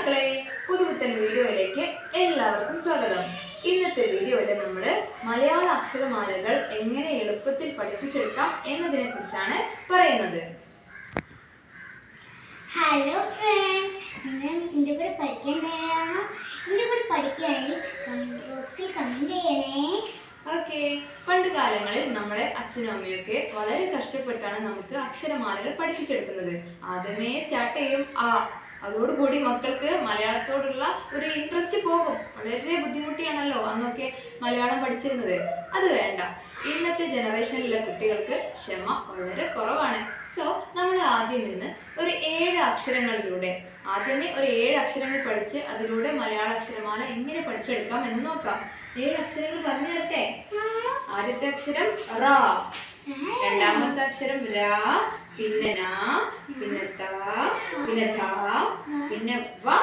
മക്കളെ പുതുപുത്തൻ വീഡിയോയിലേക്ക് എല്ലാവർക്കും സ്വാഗതം. ഇന്നത്തെ വീഡിയോയിൽ നമ്മൾ മലയാള അക്ഷരമാലകൾ എങ്ങനെ എളുപ്പത്തിൽ പഠിപ്പിച്ചെടുക്കാം എന്നതിനെ കുറിച്ചാണ് പറയുന്നത്. ഹലോ ഫ്രണ്ട്സ് നിങ്ങൾ എന്റെ കൂടെ പഠിക്കാൻ തയ്യാറാണോ? എന്റെ കൂടെ പഠിക്കുകയാണെങ്കിൽ കമന്റ് ബോക്സിൽ കമന്റ് ചെയ്യണേ. ഓക്കെ പണ്ട് കാലങ്ങളിൽ നമ്മുടെ അച്ഛനും അമ്മയൊക്കെ വളരെ കഷ്ടപ്പെട്ടാണ് നമുക്ക് അക്ഷരമാലകൾ പഠിപ്പിച്ചെടുക്കുന്നത്. ആദ്യമേ സ്റ്റാർട്ട് ചെയ്യും ആ അതോടുകൂടി മക്കൾക്ക് മലയാളത്തോടുള്ള ഒരു ഇൻട്രസ്റ്റ് പോകും. വളരെ ബുദ്ധിമുട്ടിയാണല്ലോ അന്നൊക്കെ മലയാളം പഠിച്ചിരുന്നത്. അത് വേണ്ട. ഇന്നത്തെ ജനറേഷനിലെ കുട്ടികൾക്ക് ക്ഷമ വളരെ കുറവാണ്. സോ നമ്മൾ ആദ്യം ഇന്ന് ഒരു ഏഴ് അക്ഷരങ്ങളിലൂടെ ആദ്യമേ ഒരു ഏഴ് അക്ഷരങ്ങൾ പഠിച്ച് അതിലൂടെ മലയാള അക്ഷരമാല എങ്ങനെ പഠിച്ചെടുക്കാം എന്ന് നോക്കാം. ഏഴ് അക്ഷരങ്ങൾ പറഞ്ഞു തരട്ടെ? ആദ്യത്തെ അക്ഷരം റാ. രണ്ടാമത്തെ അക്ഷരം ര പിന്നെ നാ പിന്നെ ത പിന്നെ ധ പിന്നെ വ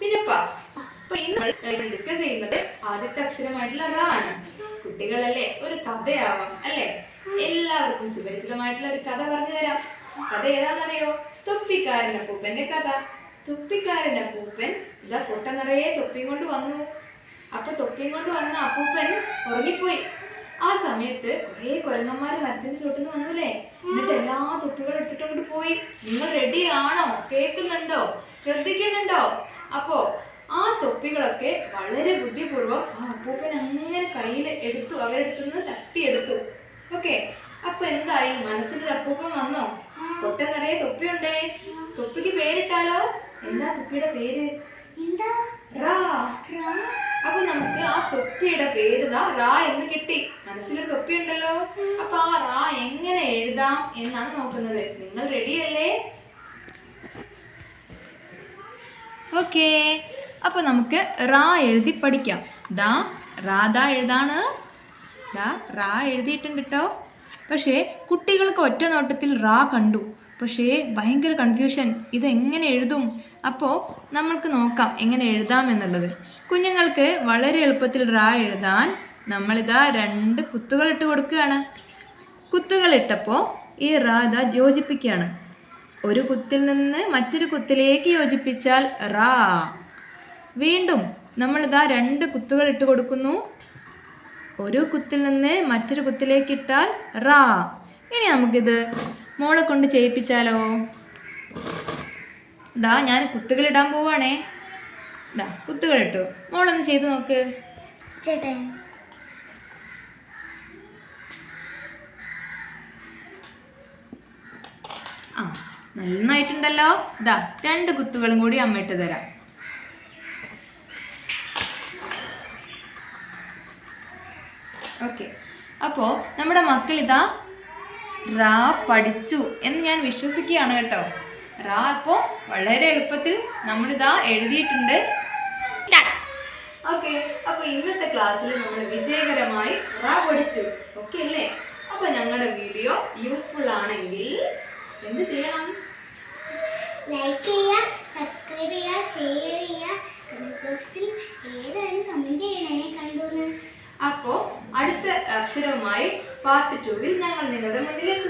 പിന്നെ പ. അപ്പൊ ഇന്ന് ഡിസ്കസ് ചെയ്യുന്നത് ആദ്യത്തെ അക്ഷരമായിട്ടുള്ള റ ആണ്. കുട്ടികളല്ലേ ഒരു കഥയാവാം അല്ലേ? എല്ലാവർക്കും സുപരിചിതമായിട്ടുള്ള ഒരു കഥ പറഞ്ഞു തരാം. കഥ ഏതാണെന്നറിയോ? തൊപ്പിക്കാരൻ അപ്പൂപ്പന്റെ കഥ. തൊപ്പിക്കാരൻ അപ്പൂപ്പൻ ഇതാ പൊട്ട നിറയെ തൊപ്പിയും കൊണ്ട് വന്നു. അപ്പൊ തൊപ്പിയും കൊണ്ട് വന്ന അപ്പൂപ്പൻ ഉറങ്ങിപ്പോയി. ആ സമയത്ത് കുറേ കുരങ്ങന്മാര് മരത്തിന്റെ ചോട്ടിന്ന് വന്നല്ലേ എന്നിട്ട് എല്ലാ തൊപ്പികളും എടുത്തിട്ട് അങ്ങോട്ട് പോയി. നിങ്ങൾ റെഡി ആണോ? കേൾക്കുന്നുണ്ടോ? ശ്രദ്ധിക്കുന്നുണ്ടോ? അപ്പോ ആ തൊപ്പികളൊക്കെ വളരെ ബുദ്ധിപൂർവം ആ അപ്പൂപ്പൻ അങ്ങനെ കയ്യിൽ എടുത്തു അവരെടുത്തു നിന്ന് തട്ടിയെടുത്തു. ഓക്കെ? അപ്പൊ എന്തായി? മനസ്സിലൊരു അപ്പൂപ്പൻ വന്നോ? തൊട്ട നിറയെ തൊപ്പിയുണ്ടേ? തൊപ്പിക്ക് പേരിട്ടാലോ? എന്താ തൊപ്പിയുടെ പേര്? എന്താ? അപ്പൊ നമുക്ക് ആ തൊപ്പിയുടെ പേര് റാ എന്ന് കിട്ടി. മനസ്സിലൊരു തൊപ്പി ഉണ്ടല്ലോ അപ്പൊ ആ റാ എങ്ങനെ എഴുതാം എന്നാണ് നോക്കുന്നത്. നിങ്ങൾ റെഡിയല്ലേ ഓക്കെ അപ്പൊ നമുക്ക് റാ എഴുതി പഠിക്കാം. ദാ റാ ദാ എഴുതാണ്. ദാ റാ എഴുതിയിട്ടുണ്ട് കേട്ടോ പക്ഷേ കുട്ടികൾക്ക് ഒറ്റ നോട്ടത്തിൽ റാ കണ്ടു. പക്ഷേ ഭയങ്കര കൺഫ്യൂഷൻ ഇത് എങ്ങനെ എഴുതും? അപ്പോൾ നമ്മൾക്ക് നോക്കാം എങ്ങനെ എഴുതാം എന്നുള്ളത്. കുഞ്ഞുങ്ങൾക്ക് വളരെ എളുപ്പത്തിൽ റാ എഴുതാൻ നമ്മളിതാ രണ്ട് കുത്തുകൾ ഇട്ട് കൊടുക്കുകയാണ്. കുത്തുകൾ ഇട്ടപ്പോൾ ഈ റാ ഇതാ യോജിപ്പിക്കുകയാണ്. ഒരു കുത്തിൽ നിന്ന് മറ്റൊരു കുത്തിലേക്ക് യോജിപ്പിച്ചാൽ റാ. വീണ്ടും നമ്മളിതാ രണ്ട് കുത്തുകൾ ഇട്ട് കൊടുക്കുന്നു. ഒരു കുത്തിൽ നിന്ന് മറ്റൊരു കുത്തിലേക്ക് ഇട്ടാൽ റാ. ഇനി നമുക്കിത് മോളെ കൊണ്ട് ചെയ്യിപ്പിച്ചാലോ? ഇതാ ഞാൻ കുത്തുകൾ ഇടാൻ പോവാണേ. ഇതാ കുത്തുകൾ ഇട്ടു. മോളൊന്ന് ചെയ്ത് നോക്ക്. ആ നന്നായിട്ടുണ്ടല്ലോ. ഇതാ രണ്ട് കുത്തുകളും കൂടി അമ്മ ഇട്ട് തരാം. ഓക്കെ. അപ്പോൾ നമ്മുടെ മക്കൾ ഇതാ റാ പഠിച്ചു എന്ന് ഞാൻ വിശ്വസിക്കുകയാണ് കേട്ടോ. റാ അപ്പോൾ വളരെ എളുപ്പത്തിൽ നമ്മളിതാ എഴുതിയിട്ടുണ്ട്. ഓക്കെ അപ്പോൾ ഇന്നത്തെ ക്ലാസ്സിൽ നമ്മൾ വിജയകരമായി റാ പഠിച്ചു. ഓക്കെ അല്ലേ? അപ്പോൾ ഞങ്ങളുടെ വീഡിയോ യൂസ്ഫുൾ ആണെങ്കിൽ എന്ത് ചെയ്യണം? അക്ഷരവുമായി പാർട്ട് ടുവിൽ ഞങ്ങൾ നിങ്ങളുടെ മുന്നിൽ എത്തും